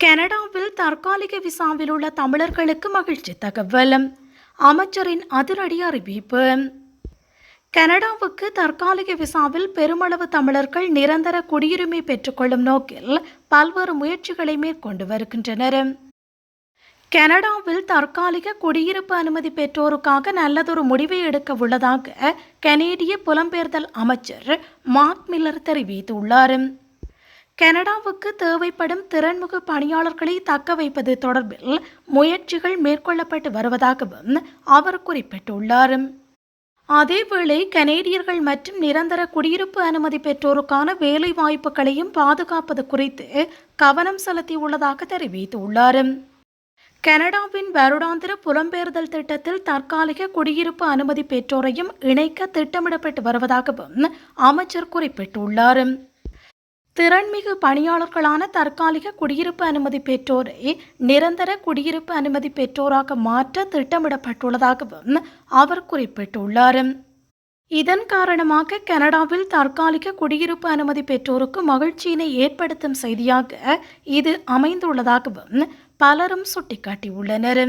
கனடாவில் தற்காலிக விசாவில் உள்ள தமிழர்களுக்கு மகிழ்ச்சி தகவல். அமைச்சரின் அதிரடி அறிவிப்பு. கனடாவுக்கு தற்காலிக விசாவில் பெருமளவு தமிழர்கள் நிரந்தர குடியுரிமை பெற்றுக்கொள்ளும் நோக்கில் பல்வேறு முயற்சிகளை மேற்கொண்டு வருகின்றனர். கனடாவில் தற்காலிக குடியிருப்பு அனுமதி பெற்றோருக்காக நல்லதொரு முடிவை எடுக்க உள்ளதாக கனேடிய புலம்பெயர்தல் அமைச்சர் மார்க் மில்லர் தெரிவித்துள்ளார். கனடாவுக்கு தேவைப்படும் திறன்மிகு பணியாளர்களை தக்க வைப்பது தொடர்பில் முயற்சிகள் மேற்கொள்ளப்பட்டு வருவதாகவும் அவர் குறிப்பிட்டுள்ளார். அதேவேளை கனேடியர்கள் மற்றும் நிரந்தர குடியிருப்பு அனுமதி பெற்றோருக்கான வேலை வாய்ப்புகளையும் பாதுகாப்பது குறித்து கவனம் செலுத்தியுள்ளதாக தெரிவித்துள்ளார். கனடாவின் வருடாந்திர புலம்பெயர்தல் திட்டத்தில் தற்காலிக குடியிருப்பு அனுமதி பெற்றோரையும் இணைக்க திட்டமிடப்பட்டு வருவதாகவும் அமைச்சர் குறிப்பிட்டுள்ளார். திறன்மிகு பணியாளர்களான தற்காலிக குடியிருப்பு அனுமதி பெற்றோரை நிரந்தர குடியிருப்பு அனுமதி பெற்றோராக மாற்ற திட்டமிடப்பட்டுள்ளதாகவும் அவர் குறிப்பிட்டுள்ளார். இதன் காரணமாக கனடாவில் தற்காலிக குடியிருப்பு அனுமதி பெற்றோருக்கு மகிழ்ச்சியினை ஏற்படுத்தும் செய்தியாக இது அமைந்துள்ளதாகவும் பலரும் சுட்டிக்காட்டியுள்ளனர்.